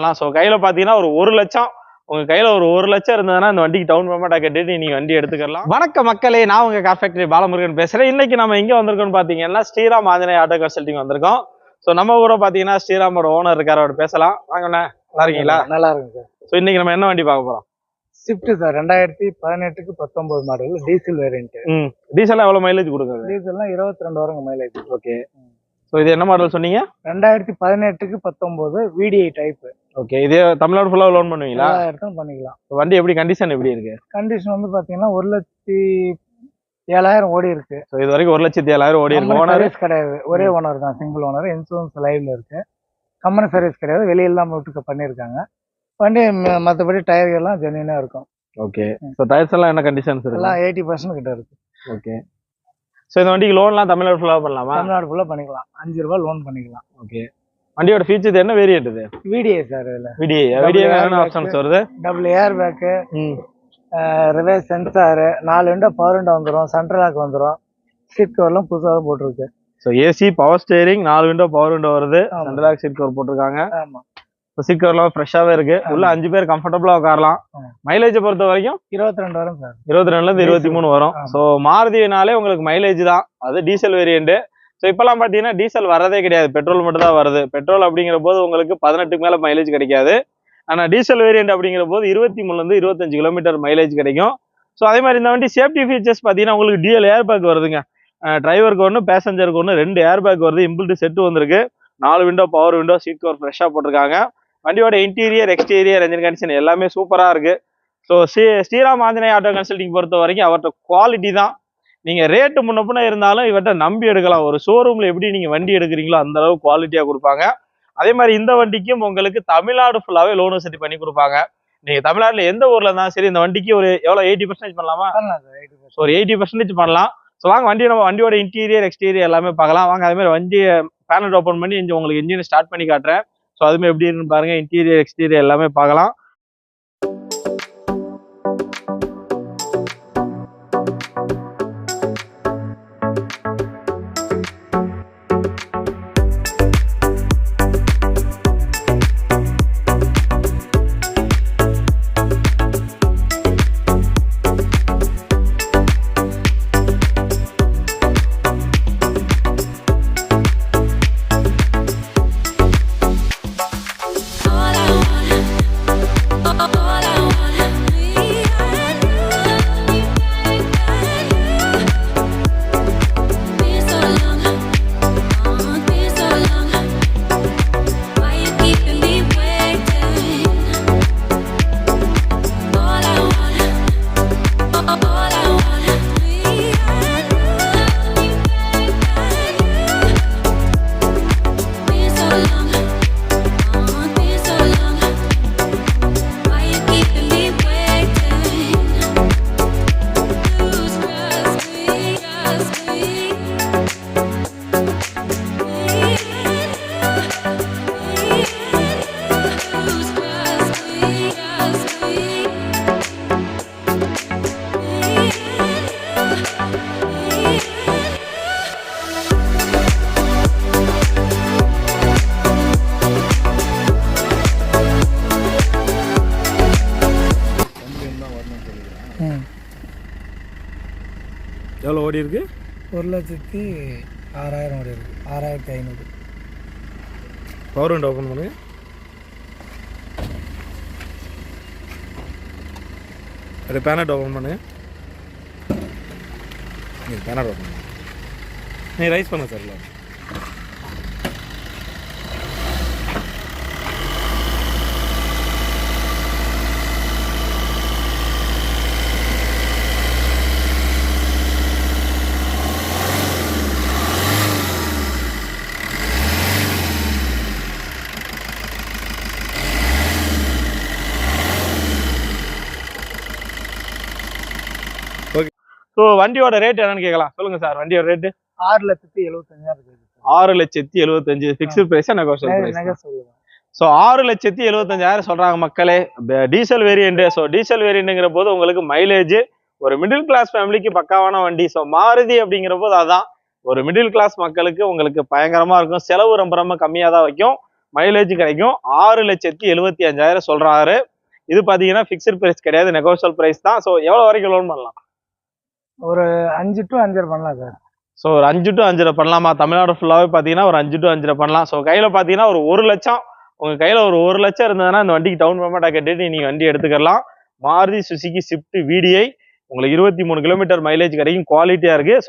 பண்ணலாம் ஸோ கையில பாத்தீங்கன்னா ஒரு ஒரு லட்சம். உங்க கையில ஒரு ஒரு லட்சம் இருந்ததுன்னா இந்த வண்டிக்கு டவுன் பேமெண்டா கட்டிட்டு நீங்க வண்டி எடுத்துக்கலாம். வணக்க மக்களே நான் உங்க கார் ஃபேக்டரி பாலமுருகன் பேசுறேன். இன்னைக்கு நம்ம எங்க வந்திருக்கோம்னு பாத்தீங்கன்னா ஸ்ரீராம் ஆஞ்சநேய ஆட்டோ கன்சல்டிங் வந்திருக்கோம். ஸோ நம்ம ஊரை பாத்தீங்கன்னா ஸ்ரீராமோட ஓனர் இருக்காரு அவர் பேசலாம். வாங்கண்ணே நல்லா இருக்கீங்களா? நல்லா இருக்கும் சார். ஸோ இன்னைக்கு நம்ம என்ன வண்டி பார்க்க போறோம்? ஸ்விஃப்ட் சார் ரெண்டாயிரத்தி பதினெட்டுக்கு பத்தொன்பது மாடல் டீசல் வேரியன்ட் ம். டீசல் எவ்வளவு மைலேஜ் கொடுக்குது? டீசல்லாம் இருபத்தி ரெண்டு வருங்க மைலேஜ் ஓகே ஸோ இது என்ன மாடல் சொன்னீங்க? ரெண்டாயிரத்தி பதினெட்டுக்கு பத்தொன்பது விடிஐ டைப் ஓகே இதே தமிழ்நாடு ஃபுல்லா லோன் பண்ணுவீங்களா? எல்லா இடத்தும் பண்ணிக்கலாம். வண்டி எப்படி கண்டிஷன் எப்படி இருக்கு? கண்டிஷன் வந்து பாத்தீங்கன்னா ஒரு லட்சத்தி ஏழாயிரம் ஓடி இருக்கு. ஸோ இது வரைக்கும் ஒரு லட்சத்தி ஏழாயிரம் ஓடி இருக்கு. ஓனர் கிடையாது. ஒரே ஓனர் தான் சிங்கிள் ஓனர் இன்சூரன்ஸ் லைவ்ல இருக்கு. கம்பெனி சர்வீஸ் கிடையாது. வெளியில தான் விட்டு பண்ணியிருக்காங்க. வண்டி ம- மத்தபடி டயர் எல்லாம் ஜென்யூனா இருக்கும். ஓகே ஸோ டயர்ஸ் எல்லாம் என்ன கண்டிஷன்ஸ் இருக்கு? எல்லாம் எயிட்டி பர்சன்ட் கிட்ட இருக்கு. ஓகே ஸோ இந்த வண்டிக்கு லோன்லாம் தமிழ்நாடு ஃபுல்லாக பண்ணலாமா? தமிழ்நாடு ஃபுல்லா பண்ணிக்கலாம். அஞ்சு ரூபாய் லோன் பண்ணிக்கலாம். ஓகே வண்டியோட ஃபீச்சர் என்ன வேரியன்ட் இது? விடிஐ சார் இதுல. VDA VDA. என்ன ஆப்ஷன்ஸ் வருது? டபுள் ஏர் பேக்கு ம் ரிவர்ஸ் சென்சாரு நாலு விண்டோ பவர் விண்டோ வந்துடும் சென்ட்ரல் லாக் வந்துடும் சீட் கவர்லாம் புதுசாக போட்டிருக்கு. ஸோ ஏசி பவர் ஸ்டேரிங் நாலு விண்டோ பவர் விண்டோ வருது. சென்ட்ரல் சீட் கவர் போட்டிருக்காங்க. ஆமா. சீட் கவர்லாம் ஃப்ரெஷ்ஷாகவே இருக்கு. உள்ள அஞ்சு பேர் கம்ஃபர்டபுளா உட்காரலாம். மைலேஜை பொறுத்த வரைக்கும் இருபத்தி ரெண்டு வரும் சார் இருபத்தி ரெண்டுல இருந்து இருபத்தி மூணு வரும். ஸோ மாருதினாலே உங்களுக்கு மைலேஜ் தான். அது டீசல் வேரியன்ட் ஸோ இப்போலாம் பார்த்தீங்கன்னா டீசல் வரதே கிடையாது. பெட்ரோல் மட்டும் தான் வருது. பெட்ரோல் அப்படிங்கிற போது உங்களுக்கு பதினெட்டுக்கு மேலே மைலேஜ் கிடைக்காது. ஆனால் டீசல் வேரியன்ட் அப்படிங்கிற போது இருபத்தி மூணுலேருந்து இருபத்தஞ்சு கிலோமீட்டர் மைலேஜ் கிடைக்கும். ஸோ அதே மாதிரி இந்த வண்டி சேஃப்டி ஃபீச்சர்ஸ் பார்த்தீங்கன்னா உங்களுக்கு டிஎல் ஏர் பேக் வருதுங்க டிரைவருக்கு ஒன்று பேசஞ்சருக்கு ஒன்று ரெண்டு ஏர் பேக் வருது. இம்பிள்ட் செட்டு வந்திருக்கு. நாலு window power window seat cover ஃப்ரெஷ்ஷாக போட்டிருக்காங்க. வண்டியோட இன்டீரியர் எக்ஸ்டீரியர் என்ஜின் கண்டிஷன் எல்லாமே சூப்பராக இருக்குது so Sri Sriram Anjaneya auto consulting பொறுத்த வரைக்கும் அவர்கிட்ட குவாலிட்டி தான். நீங்க ரேட்டு முன்ன பின்ன இருந்தாலும் இவர்கிட்ட நம்பி எடுக்கலாம். ஒரு ஷோரூம்ல எப்படி நீங்க வண்டி எடுக்கிறீங்களோ அந்த அளவு குவாலிட்டியா கொடுப்பாங்க. அதே மாதிரி இந்த வண்டிக்கும் உங்களுக்கு தமிழ்நாடு ஃபுல்லாவே லோன் வசதி பண்ணி கொடுப்பாங்க. நீங்க தமிழ்நாட்டுல எந்த ஊர்ல இருந்தாலும் சரி இந்த வண்டிக்கு ஒரு எவ்வளவு எயிட்டி பர்சன்டேஜ் பண்ணலாமா? ஒரு எயிட்டி பர்சன்டேஜ் பண்ணலாம். ஸோ வாங்க வண்டி நம்ம வண்டியோட இன்டீரியர் எக்ஸ்டீரியர் எல்லாமே பார்க்கலாம். வாங்க அதே மாதிரி வண்டியை பேனல் ஓப்பன் பண்ணி உங்களுக்கு இன்ஜின் ஸ்டார்ட் பண்ணி காட்டுறேன். ஸோ அதுமே எப்படி இருக்குன்னு பாருங்க. இன்டீரியர் எக்ஸ்டீரியர் எல்லாமே பார்க்கலாம். எவ்வளோ ஓடி இருக்கு? ஒரு லட்சத்தி ஆறாயிரம் ஓடி இருக்கு. ஆறாயிரத்தி ஐநூறு. பவர் விண்டோ ஓப்பன் பண்ணுங்க. அது பேனட் ஓப்பன் பண்ணுங்க. நீ பேனட் ஓப்பன் பண்ணு நீ ரைஸ் பண்ண சார் ஸோ வண்டியோட ரேட் என்னன்னு கேட்கலாம். சொல்லுங்க சார் வண்டியோட ரேட்டு ஆறு லட்சத்தி எழுபத்தஞ்சாயிரம் ஆறு லட்சத்தி எழுபத்தஞ்சு ஃபிக்ஸ்டு ப்ரைஸா நெகோஷியல் நகை ப்ரைஸ் நகை சொல்லுவேன் ஸோ ஆறு லட்சத்தி எழுபத்தஞ்சாயிரம் சொல்றாங்க மக்களே. டீசல் வேரியண்ட் ஸோ டீசல் வேரியண்ட்ங்கிற போது உங்களுக்கு மைலேஜ் ஒரு மிடில் கிளாஸ் ஃபேமிலிக்கு பக்காவான வண்டி. ஸோ மாருதி அப்படிங்கிற போது அதான் ஒரு மிடில் கிளாஸ் மக்களுக்கு உங்களுக்கு பயங்கரமா இருக்கும். செலவு ரொம்ப ரொம்ப கம்மியாக தான் வைக்கும். மைலேஜ் கிடைக்கும். ஆறு லட்சத்தி எழுபத்தி அஞ்சாயிரம் சொல்றாரு. இது பாத்தீங்கன்னா ஃபிக்ஸ்ட் பிரைஸ் கிடையாது நெகோஷியல் பிரைஸ் தான். ஸோ எவ்வளவு வரைக்கும் லோன் பண்ணலாம்? ஒரு அஞ்சு டு அஞ்சரை பண்ணலாம் சார். ஸோ ஒரு அஞ்சு டு அஞ்சரை பண்ணலாமா? தமிழ்நாடு ஃபுல்லாகவே பார்த்தீங்கன்னா ஒரு அஞ்சு டு அஞ்சரை பண்ணலாம். ஸோ கையில் பார்த்தீங்கன்னா ஒரு ஒரு லட்சம். உங்கள் கையில் ஒரு ஒரு லட்சம் இருந்ததுன்னா இந்த வண்டிக்கு டவுன் பேமெண்ட்டாக கட்டிட்டு நீங்கள் வண்டி எடுத்துக்கலாம் மாருதி சுசுகி ஸ்விஃப்ட் விடிஐ உங்களுக்கு இருபத்தி மூணு கிலோமீட்டர் மைலேஜ் கிடைக்கும் குவாலிட்டியாக இருக்குது ஸோ